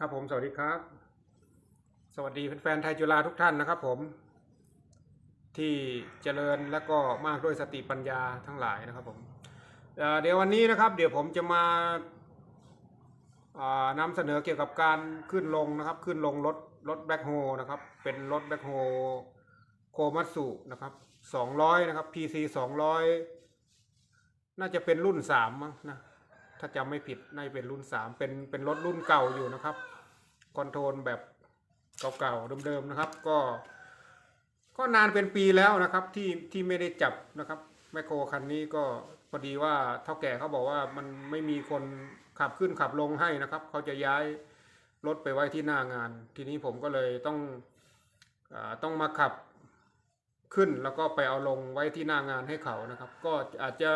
ครับผมสวัสดีครับ สวัสดีแฟนๆไทยจุฬาทุกท่านนะครับผม ที่เจริญและก็มากด้วยสติปัญญาทั้งหลายนะครับผมเเดี๋ยววันนี้นะครับ เดี๋ยวผมจะมาานำเสนอเกี่ยวกับการขึ้นลงนะครับ ขึ้นลงรถรถแบ็คโฮนะครับ เป็นรถแบ็คโฮโคมัตสุนะครับ200 นะครับ PC 200 น่าจะเป็นรุ่นสามมั้งนะ ถ้าจำไม่ผิดน่าจะเป็นรุ่นสามเป็นเป็นรถรุ่นเก่าอยู่นะครับคอนโทรลแบบเก่าๆเดิมๆนะครับ ก็ ก็นานเป็นปีแล้วนะครับที่ที่ไม่ได้จับนะครับแมคโครคันนี้ก็พอดีว่าเท่าแก่เขาบอกว่ามันไม่มีคนขับขึ้นขับลงให้นะครับ เขาจะย้ายรถไปไว้ที่หน้างาน ทีนี้ผมก็เลยต้องอต้องมาขับขึ้นแล้วก็ไปเอาลงไว้ที่หน้างานให้เขานะครับ ก็อาจจะ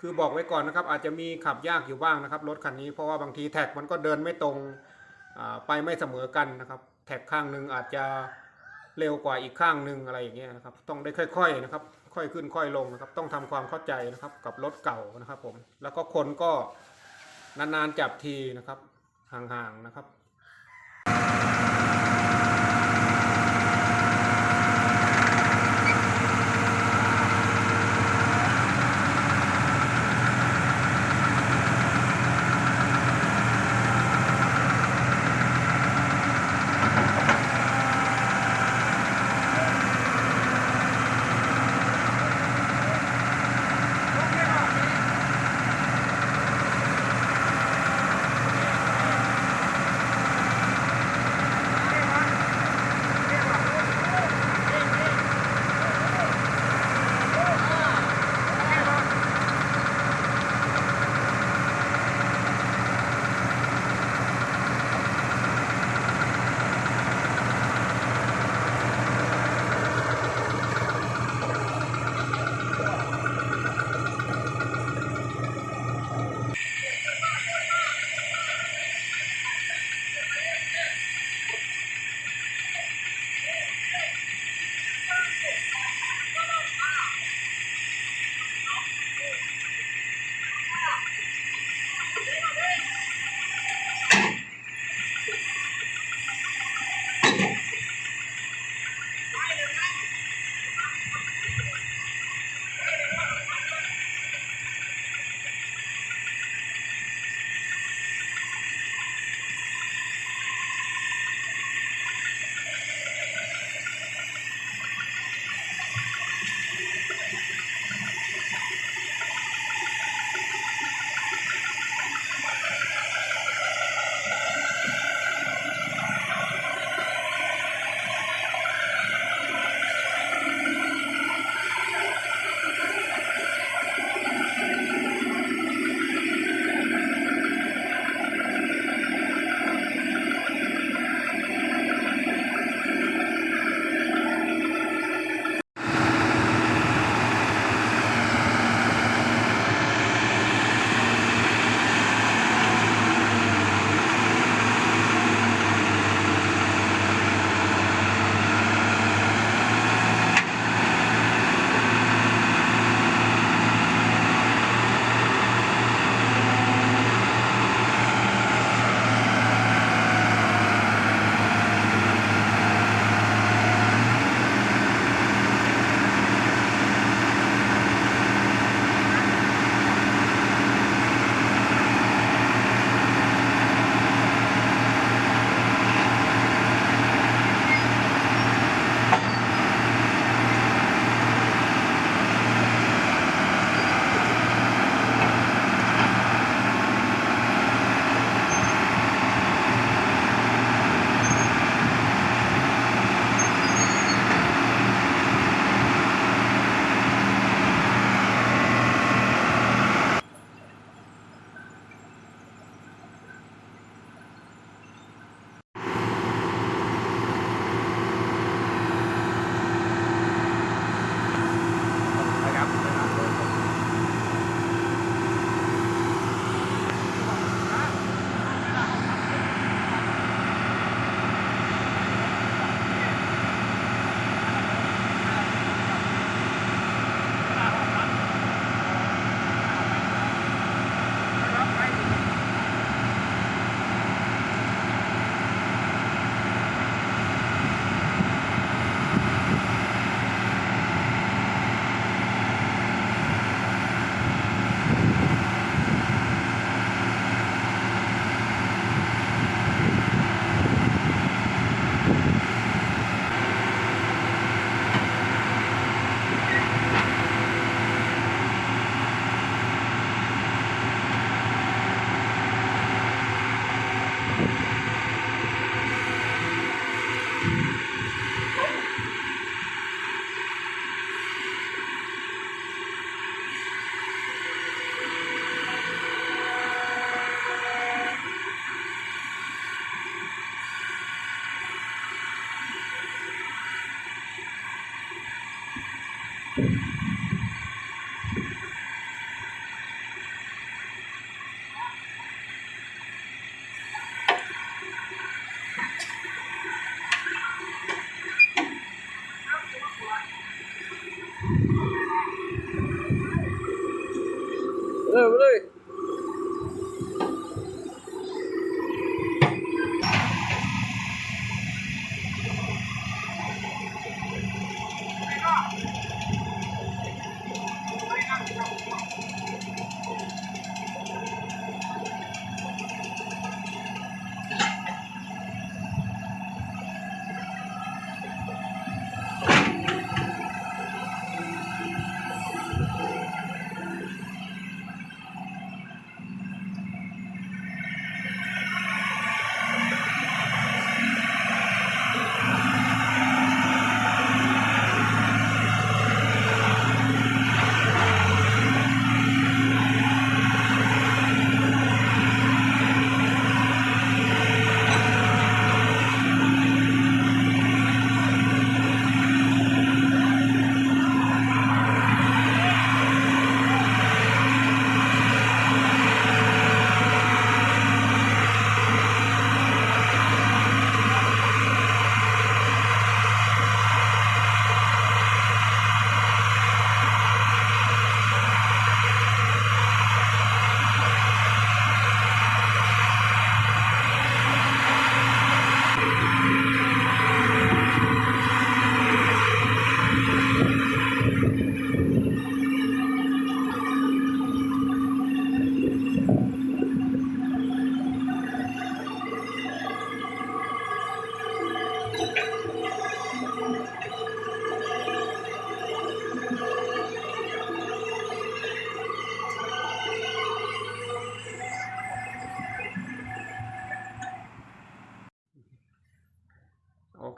คือบอกไว้ก่อนนะครับ อาจจะมีขับยากอยู่บ้างนะครับรถคันนี้เพราะว่าบางทีแท็กมันก็เดินไม่ตรงไปไม่เสมอกันนะครับ แท็กข้างหนึ่งอาจจะเร็วกว่าอีกข้างหนึ่งอะไรอย่างเงี้ยนะครับ ต้องได้ค่อยๆนะครับ ค่อยขึ้นค่อยลงนะครับ ต้องทำความเข้าใจนะครับ กับรถเก่านะครับผมแล้วก็คนก็นานๆจับทีนะครับห่างๆนะครับ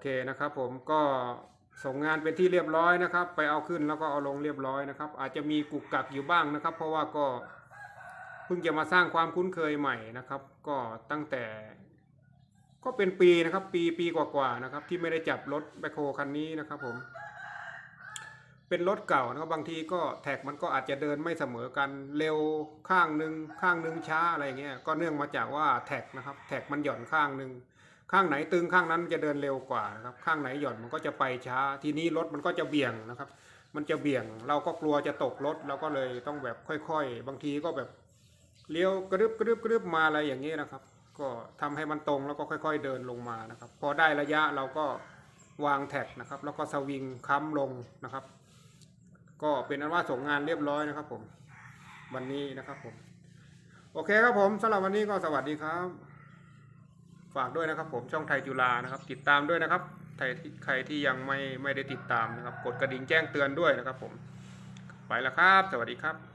เคนะครับผมก็ส่งงานเป็นที่เรียบร้อยนะครับ ไปเอาขึ้นแล้วก็เอาลงเรียบร้อยนะครับ อาจจะมีกุกกักอยู่บ้างนะครับ เพราะว่าก็เพิ่งจะมาสร้างความคุ้นเคยใหม่นะครับ ก็ตั้งแต่ ก็เป็นปีนะครับ ปีปีกว่าๆนะครับ ที่ไม่ได้จับรถแบคโฮคันนี้นะครับผม เป็นรถเก่านะครับบางทีก็แท็กมันก็อาจจะเดินไม่เสมอกันเร็วข้างหนึ่งข้างหนึ่งช้าอะไรเงี้ยก็เนื่องมาจากว่าแท็กนะครับ แท็กมันหย่อนข้างหนึ่ง ข้างไหนตึงข้างนั้นจะเดินเร็วกว่านะครับข้างไหนหย่อนมันก็จะไปช้า ทีนี้รถมันก็จะเบี่ยงนะครับ มันจะเบี่ยงเราก็กลัวจะตกรถเราก็เลยต้องแบบค่อย ๆ บางทีก็แบบเลี้ยวกระดึบกระดึบกระดึบมาอะไรอย่างนี้นะครับ ก็ทำให้มันตรงแล้วก็ค่อย ๆ เดินลงมานะครับ พอได้ระยะเราก็วางแท็กนะครับ แล้วก็สวิงค้ำลงนะครับ ก็เป็นอันว่าส่งงานเรียบร้อยนะครับผมวันนี้นะครับผม โอเคครับผมสำหรับวันนี้ก็สวัสดีครับ ฝากด้วยนะครับผมช่องไทยจุฬานะครับ ติดตามด้วยนะครับใครที่ใครที่ยังไม่ไม่ได้ติดตามนะครับ กดกระดิ่งแจ้งเตือนด้วยนะครับผม ไปแล้วครับ สวัสดีครับ